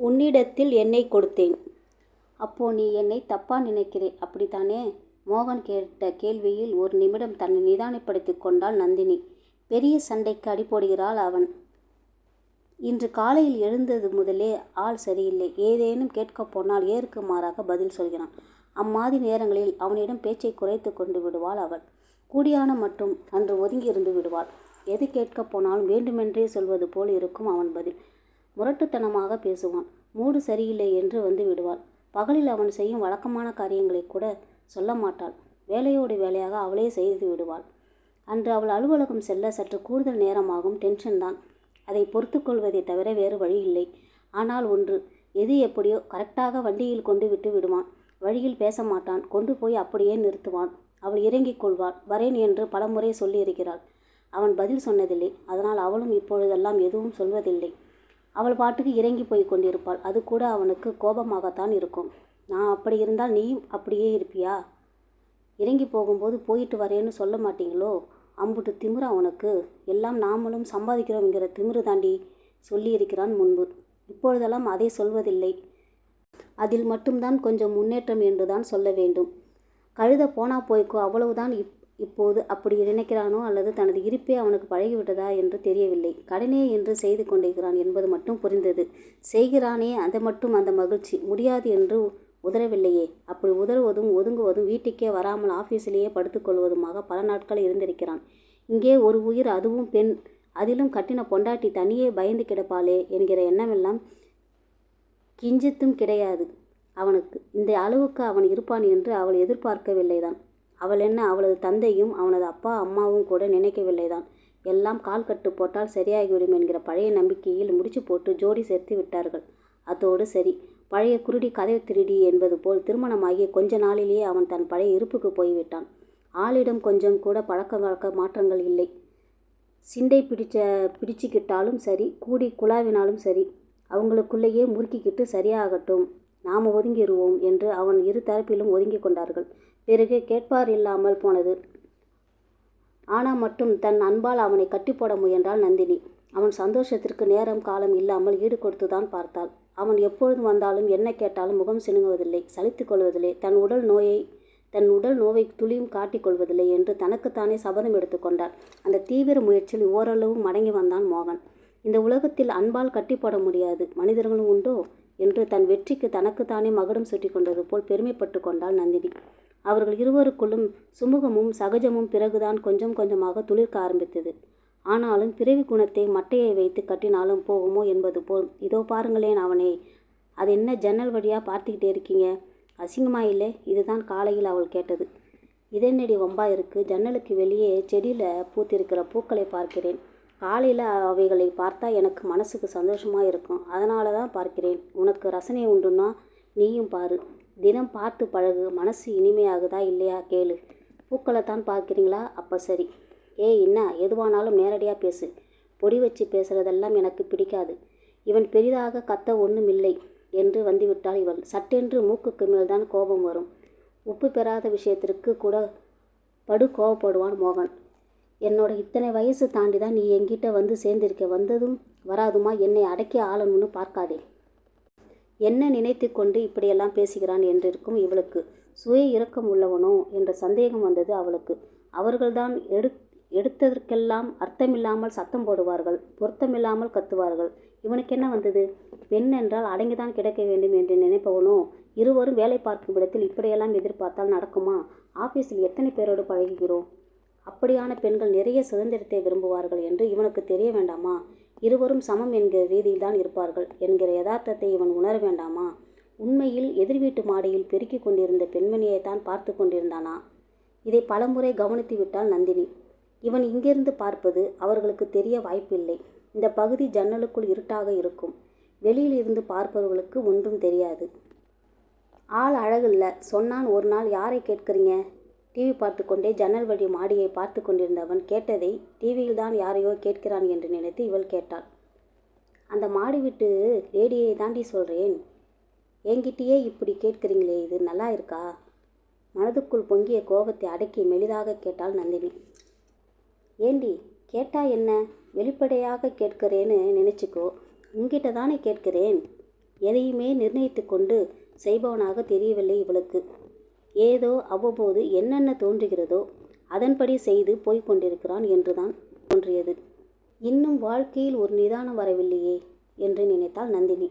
உன்னிடத்தில் என்னை கொடுத்தேன். அப்போ நீ என்னை தப்பா நினைக்கிறே அப்படித்தானே? மோகன் கேட்ட கேள்வியில் ஒரு நிமிடம் தன்னை நிதானப்படுத்தி கொண்டாள் நந்தினி. பெரிய சண்டைக்கு அடிபோடுகிறாள் அவன். இன்று காலையில் எழுந்தது முதலே ஆள் சரியில்லை. ஏதேனும் கேட்கப் போனால் ஏருக்கு மாறாக பதில் சொல்கிறான். அம்மாதிரி நேரங்களில் அவனிடம் பேச்சை குறைத்து கொண்டு விடுவாள் அவள். கூடியான மட்டும் அன்று ஒதுங்கி இருந்து விடுவாள். எது கேட்கப் போனாலும் வேண்டுமென்றே சொல்வது போல் இருக்கும் அவன் பதில். முரட்டுத்தனமாக பேசுவான். மூடு சரியில்லை என்று வந்து விடுவாள். பகலில் அவன் செய்யும் வழக்கமான காரியங்களை கூட சொல்ல மாட்டாள். வேலையோடு வேலையாக அவளே செய்து விடுவாள். அன்று அவள் அலுவலகம் செல்ல சற்று கூடுதல் நேரமாகும் டென்ஷன்தான். அதை பொறுத்து கொள்வதை தவிர வேறு வழி இல்லை ஆனால் ஒன்று. எது எப்படியோ கரெக்டாக வண்டியில் கொண்டு விட்டு விடுவான். வழியில் பேச மாட்டான் கொண்டு போய் அப்படியே நிறுத்துவான். அவள் இறங்கிக் கொள்வாள். வரேன் என்று பலமுறை சொல்லியிருக்கிறாள். அவன் பதில் சொன்னதில்லை. அதனால் அவளும் இப்பொழுதெல்லாம் எதுவும் சொல்வதில்லை. அவள் பாட்டுக்கு இறங்கி போய் கொண்டிருப்பாள். அதுகூட அவனுக்கு கோபமாகத்தான் இருக்கும். நான் அப்படி இருந்தால் நீயும் அப்படியே இருப்பியா? இறங்கி போகும்போது போயிட்டு வரேன்னு சொல்ல மாட்டீங்களோ? அம்புட்டு திமிரா அவனுக்கு எல்லாம் நாமளும் சம்பாதிக்கிறோம்ங்கிற திமிரு தாண்டி சொல்லியிருக்கிறான் முன்பு. இப்பொழுதெல்லாம் அதை சொல்வதில்லை. அதில் மட்டும்தான் கொஞ்சம் முன்னேற்றம் என்றுதான் சொல்ல வேண்டும். கழுத போனா போய்க்கோ அவ்வளவுதான் இப்போது அப்படி நினைக்கிறானோ அல்லது தனது இருப்பே அவனுக்கு பழகிவிட்டதா என்று தெரியவில்லை. கடனே என்று செய்து கொண்டிருக்கிறான் என்பது மட்டும் புரிந்தது. செய்கிறானே அது மட்டும் அந்த மகிழ்ச்சி. முடியாது என்று உதறவில்லையே. அப்படி உதறுவதும் ஒதுங்குவதும் வீட்டுக்கே வராமல் ஆஃபீஸிலேயே படுத்துக்கொள்வதுமாக பல நாட்கள் இருந்திருக்கிறான். இங்கே ஒரு உயிர் அதுவும் பெண் அதிலும் கட்டின பொண்டாட்டி தனியே பயந்து கிடப்பாளே என்கிற எண்ணமெல்லாம் கிஞ்சித்தும் கிடையாது அவனுக்கு. இந்த அளவுக்கு அவன் இருப்பான் என்று அவள் எதிர்பார்க்கவில்லைதான். அவள் என்ன அவளது தந்தையும் அவனது அப்பா அம்மாவும் கூட நினைக்கவில்லைதான். எல்லாம் கால் கட்டு போட்டால் சரியாகிவிடும் என்கிற பழைய நம்பிக்கையில் முடிச்சுப் போட்டு ஜோடி சேர்த்து விட்டார்கள். அதோடு சரி. பழைய குருடி கதவைத் திருடி என்பது போல் திருமணமாகி கொஞ்ச நாளிலேயே அவன் தன் பழைய இருப்புக்குப் போய்விட்டான். ஆளிடம் கொஞ்சம் கூட பழக்க வழக்க மாற்றங்கள் இல்லை. சிண்டை பிடிச்சுக்கிட்டாலும் சரி கூடிக் குலாவினாலும் சரி அவங்களுக்குள்ளேயே முறுக்கிக்கிட்டு சரியாகட்டும் நாம ஒதுங்கிருவோம் என்று அவன் இரு தரப்பிலும் ஒதுங்கிக் கொண்டார்கள். பிறகு கேட்பாரில்லாமல் போனது. ஆனா மட்டும் தன் அன்பால் அவனை கட்டிப்போட முயன்றாள் நந்தினி. அவன் சந்தோஷத்திற்கு நேரம் காலம் இல்லாமல் ஈடுகொடுத்துதான் பார்த்தாள். அவன் எப்பொழுது வந்தாலும் என்ன கேட்டாலும் முகம் சிணுங்குவதில்லை. சலித்து கொள்வதில்லை. தன் உடல் நோயை தன் உடல் நோவை துளியும் காட்டிக் கொள்வதில்லை என்று தனக்குத்தானே சபதம் எடுத்துக் அந்த தீவிர முயற்சியில் ஓரளவு மடங்கி வந்தான் மோகன். இந்த உலகத்தில் அன்பால் கட்டிப்போட முடியாது மனிதர்களும் உண்டோ? என்று தன் வெற்றிக்கு தனக்குத்தானே மகுடம் சுட்டிக் கொண்டது போல் பெருமைப்பட்டு கொண்டாள் நந்தினி. அவர்கள் இருவருக்குள்ளும் சுமூகமும் சகஜமும் பிறகுதான் கொஞ்சம் கொஞ்சமாக துளிர்க்க ஆரம்பித்தது. ஆனாலும் பிறவி குணத்தை மட்டையை வைத்து கட்டினாலும் போகுமோ என்பது போல் இதோ பாருங்களேன் அவனே அது என்ன ஜன்னல் வழியாக பார்த்துக்கிட்டே இருக்கீங்க? அசிங்கமா இல்லை இதுதான் காலையில் அவள் கேட்டது. இதென்னடி வம்பா இருக்கு? ஜன்னலுக்கு வெளியே செடியில் பூத்திருக்கிற பூக்களை பார்க்கிறேன். காலையில் அவைகளை பார்த்தா எனக்கு மனசுக்கு சந்தோஷமாக இருக்கும். அதனாலதான் பார்க்கிறேன். உனக்கு ரசனை உண்டுன்னா நீயும் பாரு. தினம் பார்த்து பழகு. மனசு இனிமையாகுதா இல்லையா கேளு. பூக்களைத்தான் பார்க்குறீங்களா அப்போ சரி. ஏய் என்ன எதுவானாலும் நேரடியாக பேசு. பொடி வச்சு பேசுகிறதெல்லாம் எனக்கு பிடிக்காது. இவன் பெரிதாக கத்த ஒன்றும் இல்லை என்று வந்துவிட்டாள் இவள். சட்டென்று மூக்குக்கு மேல்தான் கோபம் வரும். உப்பு பெறாத விஷயத்திற்கு கூட படு கோபப்படுவான் மோகன். என்னோட இத்தனை வயசு தாண்டி தான் நீ என்கிட்ட வந்து சேர்ந்திருக்க. வந்ததும் வராதுமா என்னை அடக்கி ஆளணும்னு பார்க்காதே. என்ன நினைத்து கொண்டு இப்படியெல்லாம் பேசுகிறான் என்றிருக்கும் இவளுக்கு. சுய இரக்கம் உள்ளவனோ என்ற சந்தேகம் வந்தது அவளுக்கு. அவர்கள்தான் எடுத்ததற்கெல்லாம் அர்த்தமில்லாமல் சத்தம் போடுவார்கள். பொருத்தமில்லாமல் கத்துவார்கள். இவனுக்கு என்ன வந்தது? பெண் என்றால் அடங்கிதான் கிடக்க வேண்டும் என்று நினைப்பவனோ? இருவரும் வேலை பார்க்கும் இடத்தில் இப்படியெல்லாம் எதிர்பார்த்தால் நடக்குமா? ஆஃபீஸில் எத்தனை பேரோடு பழகுகிறோம். அப்படியான பெண்கள் நிறைய சுதந்திரத்தை விரும்புவார்கள் என்று இவனுக்கு தெரிய வேண்டாமா? இருவரும் சமம் என்கிற ரீதியில்தான் இருப்பார்கள் என்கிற யதார்த்தத்தை இவன் உணர வேண்டாமா? உண்மையில் எதிர்வீட்டு மாடியில் பெருக்கி கொண்டிருந்த பெண்மணியைத்தான் பார்த்து கொண்டிருந்தானா? இதை பலமுறை கவனித்து விட்டாள் நந்தினி. இவன் இங்கிருந்து பார்ப்பது அவர்களுக்கு தெரிய வாய்ப்பில்லை. இந்த பகுதி ஜன்னலுக்குள் இருட்டாக இருக்கும். வெளியில் இருந்து பார்ப்பவர்களுக்கு ஒன்றும் தெரியாது. ஆள் அழகில்ல. சொன்னான் ஒரு நாள் யாரை கேட்கிறீங்க? டிவி பார்த்து கொண்டே ஜன்னல் வழி மாடியை பார்த்து கொண்டிருந்த கொண்டிருந்தவன் கேட்டதை டிவியில்தான் யாரையோ கேட்கிறான் என்று நினைத்து இவள் கேட்டாள். அந்த மாடி விட்டு லேடியை தாண்டி சொல்கிறேன் என்கிட்டயே இப்படி கேட்குறீங்களே இது நல்லா இருக்கா? மனதுக்குள் பொங்கிய கோபத்தை அடக்கி மெலிதாக கேட்டாள் நந்தினி. ஏண்டி கேட்டா என்ன? வெளிப்படையாக கேட்கிறேன்னு நினச்சிக்கோ உங்ககிட்ட தானே கேட்கிறேன். எதையுமே நிர்ணயித்து கொண்டு செய்பவனாக தெரியவில்லை இவளுக்கு ஏதோ அவ்வப்போது என்னென்ன தோன்றுகிறதோ அதன்படி செய்து போய்க் கொண்டிருக்கிறான் என்றுதான் தோன்றியது. இன்னும் வாழ்க்கையில் ஒரு நிதானம் வரவில்லையே என்று நினைத்தாள் நந்தினி.